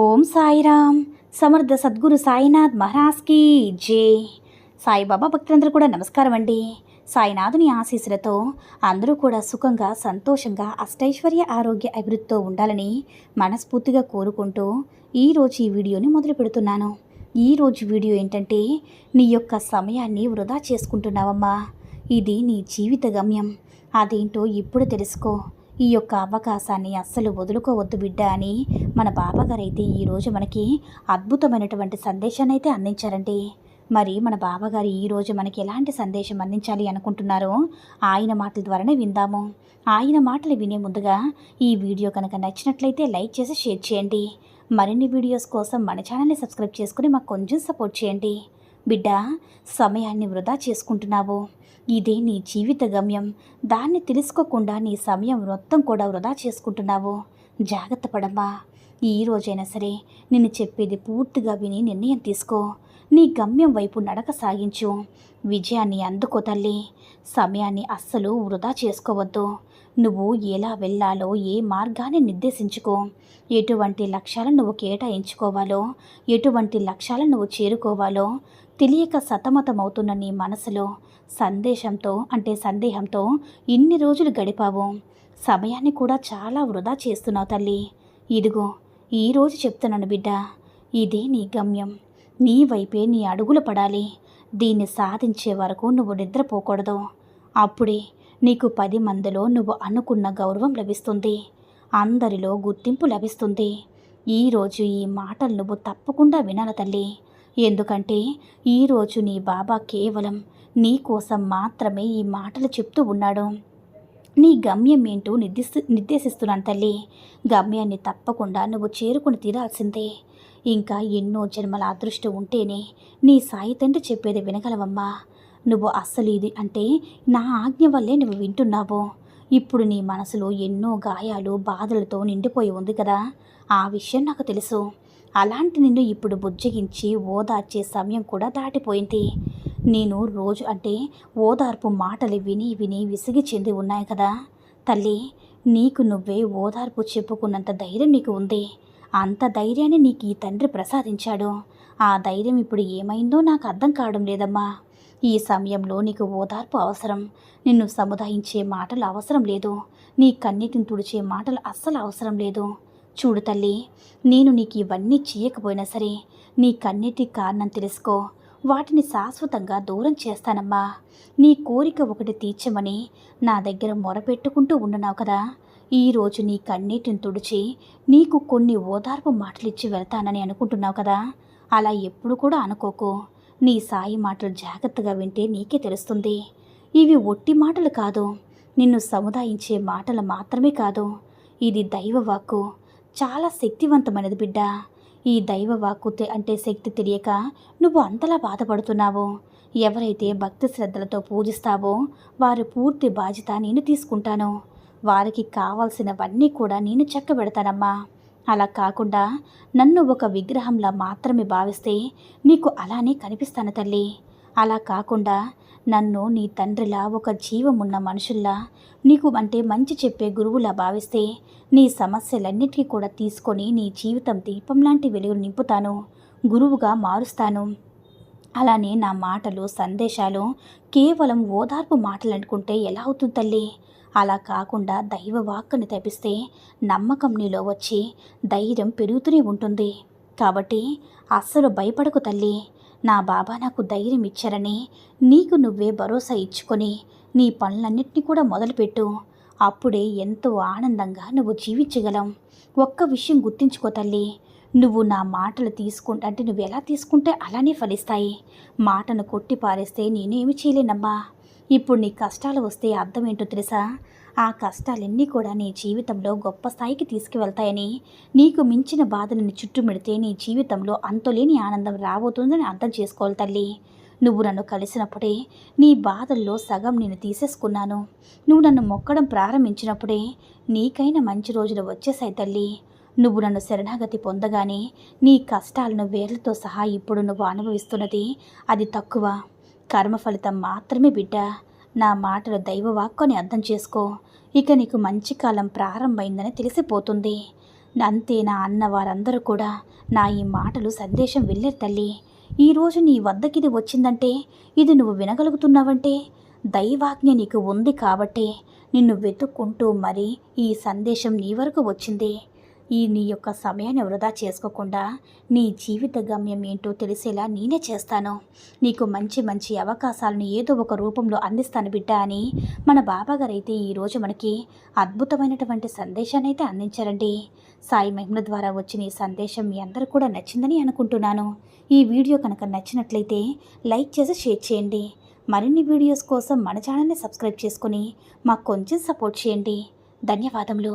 ఓం సాయిరామ్. సమర్థ సద్గురు సాయినాథ్ మహారాజ్కి జే. సాయిబాబా భక్తులందరూ కూడా నమస్కారం అండి. సాయినాథుని ఆశీస్సులతో అందరూ కూడా సుఖంగా సంతోషంగా అష్టైశ్వర్య ఆరోగ్య అభివృద్ధితో ఉండాలని మనస్ఫూర్తిగా కోరుకుంటూ ఈరోజు ఈ వీడియోని మొదలు పెడుతున్నాను. ఈరోజు వీడియో ఏంటంటే నీ యొక్క సమయాన్ని వృధా చేసుకుంటున్నావమ్మా. ఇది నీ జీవిత గమ్యం. అదేంటో ఇప్పుడు తెలుసుకో. ఈ యొక్క అవకాశాన్ని అస్సలు వదులుకోవద్దు బిడ్డ అని మన బాబాగారైతే ఈరోజు మనకి అద్భుతమైనటువంటి సందేశాన్ని అయితే అందించారండి మరి మన బాబాగారు ఈరోజు మనకి ఎలాంటి సందేశం అందించాలి అనుకుంటున్నారో ఆయన మాటల ద్వారానే విందాము. ఆయన మాటలు వినే ముందుగా ఈ వీడియో కనుక నచ్చినట్లయితే లైక్ చేసి షేర్ చేయండి. మరిన్ని వీడియోస్ కోసం మన ఛానల్ని సబ్స్క్రైబ్ చేసుకుని మాకు కొంచెం సపోర్ట్ చేయండి. బిడ్డ సమయాన్ని వృధా చేసుకుంటున్నావు. ఇదే నీ జీవిత గమ్యం. దాన్ని తెలుసుకోకుండా నీ సమయం మొత్తం కూడా వృధా చేసుకుంటున్నావు. జాగ్రత్త పడమ్మా. ఈ రోజైనా సరే నేను చెప్పేది పూర్తిగా విని నిర్ణయం తీసుకో. నీ గమ్యం వైపు నడక సాగించు. విజయాన్ని అందుకో తల్లి. సమయాన్ని అస్సలు వృధా చేసుకోవద్దు. నువ్వు ఎలా వెళ్ళాలో ఏ మార్గాన్ని నిర్దేశించుకో. ఎటువంటి లక్ష్యాలను నువ్వు కేటాయించుకోవాలో ఎటువంటి లక్ష్యాలను నువ్వు చేరుకోవాలో తెలియక సతమతమవుతున్న నీ మనసులో సందేశంతో అంటే సందేహంతో ఇన్ని రోజులు గడిపావు. సమయాన్ని కూడా చాలా వృధా చేస్తున్నావు తల్లి. ఇదిగో ఈరోజు చెప్తున్నాను బిడ్డ. ఇదే నీ గమ్యం. నీ వైపే నీ అడుగులు పడాలి. దీన్ని సాధించే వరకు నువ్వు నిద్రపోకూడదు. అప్పుడే నీకు పది మందిలో నువ్వు అనుకున్న గౌరవం లభిస్తుంది. అందరిలో గుర్తింపు లభిస్తుంది. ఈరోజు ఈ మాటలు నువ్వు తప్పకుండా వినాల తల్లి. ఎందుకంటే ఈరోజు నీ బాబా కేవలం నీ కోసం మాత్రమే ఈ మాటలు చెప్తూ ఉన్నాడు. నీ గమ్యం ఏంటో నిర్దేశి నిర్దేశిస్తున్నాను తల్లి. గమ్యాన్ని తప్పకుండా నువ్వు చేరుకుని తీరాల్సిందే. ఇంకా ఎన్నో జన్మల అదృష్టం ఉంటేనే నీ సాయి తండ్రి చెప్పేది వినగలవమ్మా. నువ్వు అస్సలు ఇది అంటే నా ఆజ్ఞ వల్లే నువ్వు వింటున్నావు. ఇప్పుడు నీ మనసులో ఎన్నో గాయాలు బాధలతో నిండిపోయి ఉంది కదా. ఆ విషయం నాకు తెలుసు. అలాంటి నిన్ను ఇప్పుడు బుజ్జగించి ఓదార్చే సమయం కూడా దాటిపోయింది. నేను రోజు అంటే ఓదార్పు మాటలు విని విని విసిగి చెంది ఉన్నాయి కదా. తల్లి నీకు నువ్వే ఓదార్పు చెప్పుకున్నంత ధైర్యం నీకు ఉంది. అంత ధైర్యాన్ని నీకు ఈ తండ్రి ప్రసాదించాడు. ఆ ధైర్యం ఇప్పుడు ఏమైందో నాకు అర్థం కావడం లేదమ్మా. ఈ సమయంలో నీకు ఓదార్పు అవసరం. నిన్ను సముదాయించే మాటలు అవసరం లేదు. నీ కన్నీటిని తుడిచే మాటలు అస్సలు అవసరం లేదు. చూడు తల్లి నేను నీకు ఇవన్నీ చేయకపోయినా సరే నీ కన్నీటి కారణం తెలుసుకో. వాటిని శాశ్వతంగా దూరం చేస్తానమ్మా. నీ కోరిక ఒకటి తీర్చమని నా దగ్గర మొరపెట్టుకుంటూ ఉండున్నావు కదా. ఈరోజు నీ కన్నీటిని తుడిచి నీకు కొన్ని ఓదార్పు మాటలిచ్చి వెళ్తానని అనుకుంటున్నావు కదా. అలా ఎప్పుడు కూడా అనుకోకు. నీ సాయి మాటలు జాగ్రత్తగా వింటే నీకే తెలుస్తుంది. ఇవి ఒట్టి మాటలు కాదు. నిన్ను సముదాయించే మాటలు మాత్రమే కాదు. ఇది దైవవాక్కు చాలా శక్తివంతమైనది బిడ్డ. ఈ దైవవాక్కు అంటే శక్తి తెలియక నువ్వు అంతలా బాధపడుతున్నావు. ఎవరైతే భక్తి శ్రద్ధలతో పూజిస్తావో వారి పూర్తి బాధ్యత నేను తీసుకుంటాను. వారికి కావాల్సినవన్నీ కూడా నేను చెక్కబెడతానమ్మా. అలా కాకుండా నన్ను ఒక విగ్రహంలా మాత్రమే భావిస్తే నీకు అలానే కనిపిస్తాను తల్లి. అలా కాకుండా నన్ను నీ తండ్రిలా ఒక జీవమున్న మనుషుల్లా నీకు అంటే మంచి చెప్పే గురువులా భావిస్తే నీ సమస్యలన్నిటికీ కూడా తీసుకొని నీ జీవితం దీపం లాంటి వెలుగులు నింపుతాను గురువుగా మారుస్తాను. అలానే నా మాటలు సందేశాలు కేవలం ఓదార్పు మాటలు అనుకుంటే ఎలా అవుతుంది తల్లి? అలా కాకుండా దైవ వాక్కుని తప్పిస్తే నమ్మకం నీలో వచ్చి ధైర్యం పెరుగుతూనే ఉంటుంది. కాబట్టి అస్సలు భయపడకు తల్లి. నా బాబా నాకు ధైర్యం ఇచ్చారని నీకు నువ్వే భరోసా ఇచ్చుకొని నీ పనులన్నింటినీ కూడా మొదలుపెట్టు. అప్పుడే ఎంతో ఆనందంగా నువ్వు జీవించగలం. ఒక్క విషయం గుర్తించుకో తల్లి. నువ్వు నా మాటలు తీసుకుంటే అంటే నువ్వు ఎలా తీసుకుంటే అలానే ఫలిస్తాయి. మాటను కొట్టి పారేస్తే నేనేమి చేయలేనమ్మా. ఇప్పుడు నీ కష్టాలు వస్తే అర్థం ఏంటో తెలుసా? ఆ కష్టాలన్నీ కూడా నీ జీవితంలో గొప్ప స్థాయికి తీసుకువెళ్తాయని నీకు మించిన బాధలను చుట్టుమిడితే నీ జీవితంలో అంతులేని ఆనందం రాబోతుందని అర్థం చేసుకోవాలి తల్లి. నువ్వు నన్ను కలిసినప్పుడే నీ బాధల్లో సగం నేను తీసేసుకున్నాను. నువ్వు నన్ను మొక్కడం ప్రారంభించినప్పుడే నీకైన మంచి రోజులు వచ్చేసాయి తల్లి. నువ్వు నన్ను శరణాగతి పొందగానే నీ కష్టాలను వేర్లతో సహా ఇప్పుడు నువ్వు అనుభవిస్తున్నది అది తక్కువ. కర్మ ఫలితం మాత్రమే బిడ్డ. నా మాటలు దైవవాక్కుని అర్థం చేసుకో. ఇక నీకు మంచి కాలం ప్రారంభమైందని తెలిసిపోతుంది. అంతే నా అన్న వారందరూ కూడా నా ఈ మాటలు సందేశం వెళ్ళారు తల్లి. ఈరోజు నీ వద్దకిది వచ్చిందంటే ఇది నువ్వు వినగలుగుతున్నావంటే దైవాజ్ఞ నీకు ఉంది కాబట్టే నిన్ను వెతుక్కుంటూ మరి ఈ సందేశం నీ వరకు వచ్చింది. ఈ నీ యొక్క సమయాన్ని వృధా చేసుకోకుండా నీ జీవిత గమ్యం ఏంటో తెలిసేలా నేనే చేస్తాను. నీకు మంచి మంచి అవకాశాలను ఏదో ఒక రూపంలో అందిస్తాను బిడ్డ అని మన బాబాగారు అయితే ఈరోజు మనకి అద్భుతమైనటువంటి సందేశాన్ని అయితే అందించారండి. సాయి మహిమ ద్వారా వచ్చిన ఈ సందేశం మీ అందరూ కూడా నచ్చిందని అనుకుంటున్నాను. ఈ వీడియో కనుక నచ్చినట్లయితే లైక్ చేసి షేర్ చేయండి. మరిన్ని వీడియోస్ కోసం మన ఛానల్ని సబ్స్క్రైబ్ చేసుకుని మాకు కొంచెం సపోర్ట్ చేయండి. ధన్యవాదములు.